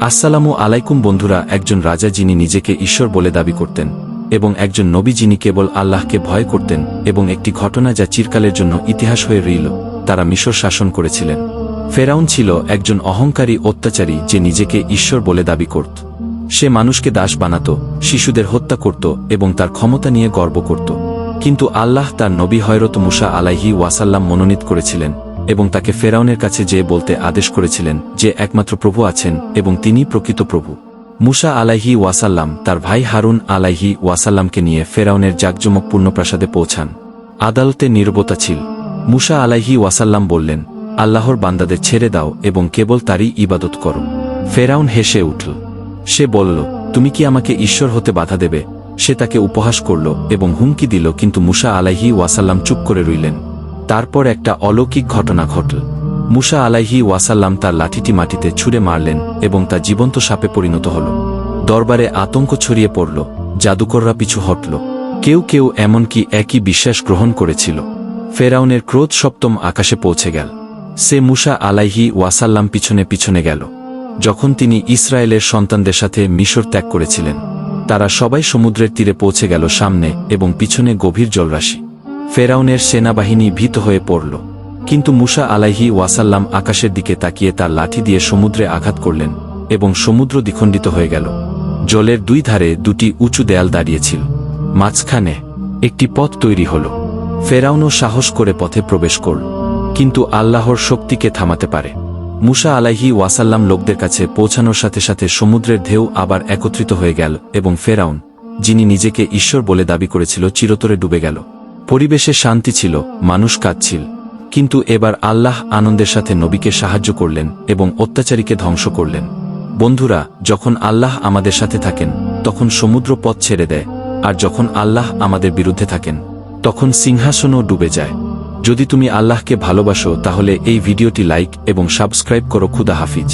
আসসালামু আলাইকুম বন্ধুরা, একজন রাজা যিনি নিজেকে ঈশ্বর বলে দাবি করতেন এবং একজন নবী যিনি কেবল আল্লাহকে ভয় করতেন এবং একটি ঘটনা যা চিরকালের জন্য ইতিহাস হয়ে রইল, তারা মিশর শাসন করেছিলেন। ফেরাউন ছিল একজন অহংকারী অত্যাচারী যে নিজেকে ঈশ্বর বলে দাবি করত। সে মানুষকে দাস বানাত, শিশুদের হত্যা করত এবং তার ক্ষমতা নিয়ে গর্ব করত। কিন্তু আল্লাহ তার নবী হয়রত মুসা আলাইহি ওয়াসাল্লাম মনোনীত করেছিলেন। এবং তাকে ফেরাউনের কাছে যে বলতে আদেশ করেছিলেন যে একমাত্র প্রভু আছেন এবং তিনি প্রকৃত প্রভু। মুসা আলাইহি ওয়াসাল্লাম তার ভাই হারুন আলাইহি ওয়াসাল্লামকে নিয়ে ফেরাউনের জাকজমকপূর্ণ প্রাসাদে পৌঁছান। আদালতে নিরবতা ছিল। মুসা আলাইহি ওয়াসাল্লাম বললেন, আল্লাহর বান্দাদের ছেড়ে দাও এবং কেবল তারই ইবাদত করো। ফেরাউন হেসে উঠল। সে বলল, তুমি কি আমাকে ঈশ্বর হতে বাধা দেবে? সে তাকে উপহাস করল এবং হুমকি দিল, কিন্তু মুসা আলাইহি ওয়াসাল্লাম চুপ করে রইলেন। তারপর একটা অলৌকিক ঘটনা ঘটল। মুসা আলাইহি ওয়াসাল্লাম তার লাঠিটি মাটিতে ছুঁড়ে মারলেন এবং তা জীবন্ত সাপে পরিণত হল। দরবারে আতঙ্ক ছড়িয়ে পড়ল, জাদুকররা পিছু হটল। কেউ কেউ এমনকি একই বিশ্বাস গ্রহণ করেছিল। ফেরাউনের ক্রোধ সপ্তম আকাশে পৌঁছে গেল। সে মুসা আলাইহি ওয়াসাল্লাম পিছনে পিছনে গেল। যখন তিনি ইসরায়েলের সন্তানদের সাথে মিশর ত্যাগ করেছিলেন, তারা সবাই সমুদ্রের তীরে পৌঁছে গেল সামনে এবং পিছনে গভীর জলরাশি। ফেরাউনের সেনাবাহিনী ভীত হয়ে পড়ল। কিন্তু মুসা আলাইহি ওয়াসাল্লাম আকাশের দিকে তাকিয়ে তার লাঠি দিয়ে সমুদ্রে আঘাত করলেন এবং সমুদ্র দ্বিখণ্ডিত হয়ে গেল। জলের দুই ধারে দুটি উঁচু দেয়াল দাঁড়িয়েছিল। মাঝখানে একটি পথ তৈরি হল। ফেরাউনও সাহস করে পথে প্রবেশ করল, কিন্তু আল্লাহর শক্তিকে থামাতে পারে? মুসা আলাইহি ওয়াসাল্লাম লোকদের কাছে পৌঁছানোর সাথে সাথে সমুদ্রের ঢেউ আবার একত্রিত হয়ে গেল এবং ফেরাউন, যিনি নিজেকে ঈশ্বর বলে দাবি করেছিল, চিরতরে ডুবে গেল। পরিবেশে শান্তি ছিল, মানুষ কাঁদছিল। কিন্তু এবার আল্লাহ আনন্দের সাথে নবীকে সাহায্য করলেন এবং অত্যাচারীকে ধ্বংস করলেন। বন্ধুরা, যখন আল্লাহ আমাদের সাথে থাকেন, তখন সমুদ্র পথ ছেড়ে দেয়, আর যখন আল্লাহ আমাদের বিরুদ্ধে থাকেন, তখন সিংহাসনও ডুবে যায়। যদি তুমি আল্লাহকে ভালোবাসো, তাহলে এই ভিডিওটি লাইক এবং সাবস্ক্রাইব করো। খুদা হাফিজ।